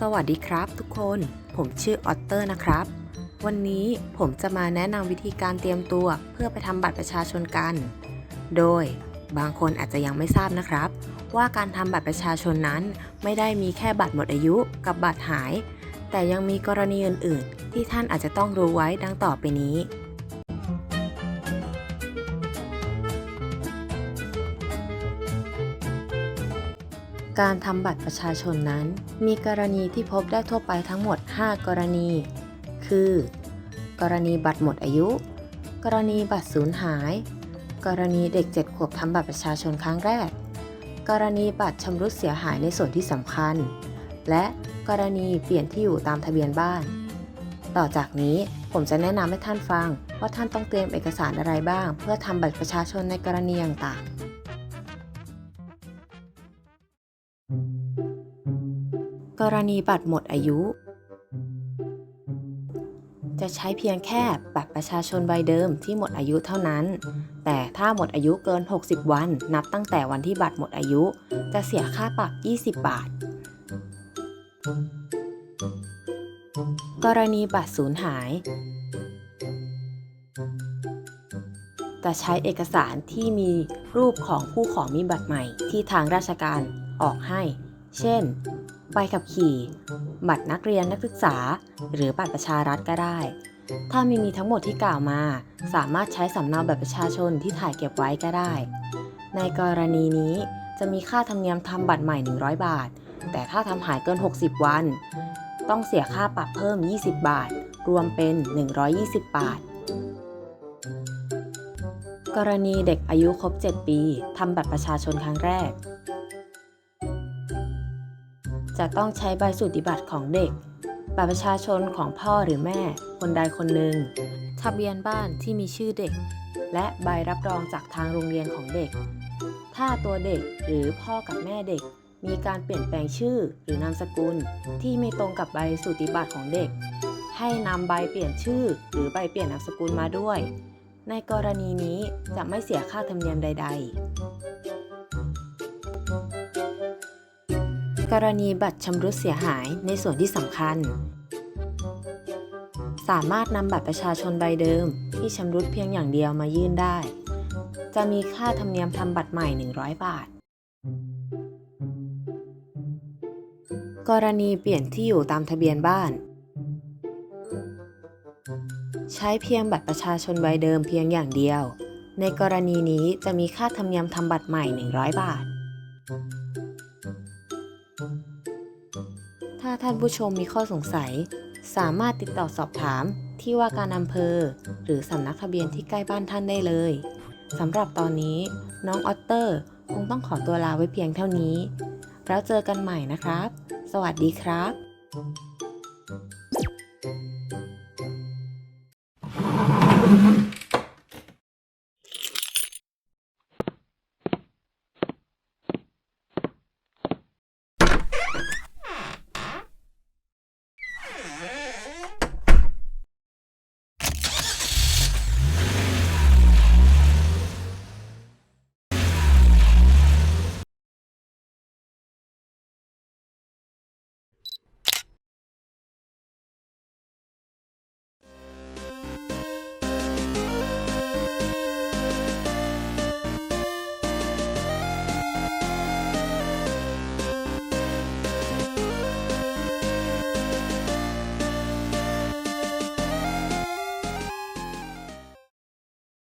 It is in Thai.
สวัสดีครับทุกคน ผมชื่อออตเตอร์นะครับ วันนี้ผมจะมาแนะนำวิธีการเตรียมตัวเพื่อไปทำบัตรประชาชนกัน โดยบางคนอาจจะยังไม่ทราบนะครับ ว่าการทำบัตรประชาชนนั้น ไม่ได้มีแค่บัตรหมดอายุกับบัตรหาย แต่ยังมีกรณีอื่น ๆ ที่ท่านอาจจะต้องรู้ไว้ดังต่อไปนี้ การทำบัตรประชาชนนั้น มีกรณีที่พบได้ทั่วไปทั้งหมด 5 กรณี คือ กรณีบัตรหมดอายุ กรณีบัตรสูญหาย กรณีเด็ก 7 ขวบทำบัตรประชาชนครั้งแรก กรณีบัตรชำรุดเสียหายในส่วนที่สำคัญ และกรณีเปลี่ยนที่อยู่ตามทะเบียนบ้าน ต่อจากนี้ผมจะแนะนำให้ท่านฟังว่าท่านต้องเตรียมเอกสารอะไรบ้าง เพื่อทำบัตรประชาชนในกรณีต่างๆ กรณีบัตรหมดอายุ จะใช้เพียงแค่บัตรประชาชนใบเดิมที่หมดอายุเท่านั้น แต่ถ้าหมดอายุเกิน 60 วัน นับตั้งแต่วันที่บัตรหมดอายุ จะเสียค่าปรับ 20 บาท กรณีบัตรสูญหายจะใช้เอกสารที่มีรูปของผู้ขอมีบัตรใหม่ที่ทางราชการออกให้ เช่น ใบขับขี่ บัตรนักเรียนนักศึกษา หรือบัตรประชารัฐก็ได้ ถ้าไม่มีทั้งหมดที่กล่าวมา สามารถใช้สำเนาบัตรประชาชนที่ถ่ายเก็บไว้ก็ได้ ในกรณีนี้จะมีค่าธรรมเนียมทำบัตรใหม่ 100 บาท แต่ถ้าทำหายเกิน 60 วัน ต้องเสียค่าปรับเพิ่ม 20 บาท รวมเป็น 120 บาท กรณีเด็กอายุครบ 7 ปีทำบัตรประชาชนครั้งแรก จะต้องใช้ใบสุติบัตรของเด็ก บัตรประชาชนของพ่อหรือแม่ คนใดคนหนึ่ง ทะเบียนบ้านที่มีชื่อเด็ก และใบรับรองจากทางโรงเรียนของเด็ก ถ้าตัวเด็กหรือพ่อกับแม่เด็ก มีการเปลี่ยนแปลงชื่อหรือนามสกุล ที่ไม่ตรงกับใบสุติบัตรของเด็ก ให้นำใบเปลี่ยนชื่อ หรือใบเปลี่ยนนามสกุลมาด้วย ในกรณีนี้จะไม่เสียค่าธรรมเนียมใด ๆ กรณีบัตรชำรุดเสียหายในส่วนที่สำคัญ สามารถนำบัตรประชาชนใบเดิม ที่ชำรุดเพียงอย่างเดียวมายื่นได้ จะมีค่าธรรมเนียมทำบัตรใหม่ 100 บาท กรณีเปลี่ยนที่อยู่ตามทะเบียนบ้าน ใช้เพียงบัตรประชาชนใบเดิมเพียงอย่างเดียว ในกรณีนี้จะมีค่าธรรมเนียมทำบัตรใหม่ 100 บาท ถ้าท่านผู้ชมมีข้อสงสัย สามารถติดต่อสอบถามที่ว่าการอำเภอ หรือสำนักทะเบียนที่ใกล้บ้านท่านได้เลยสำหรับตอนนี้น้องออตเตอร์คงต้องขอตัวลาไว้เพียงเท่านี้ แล้วเจอกันใหม่นะครับ สวัสดีครับ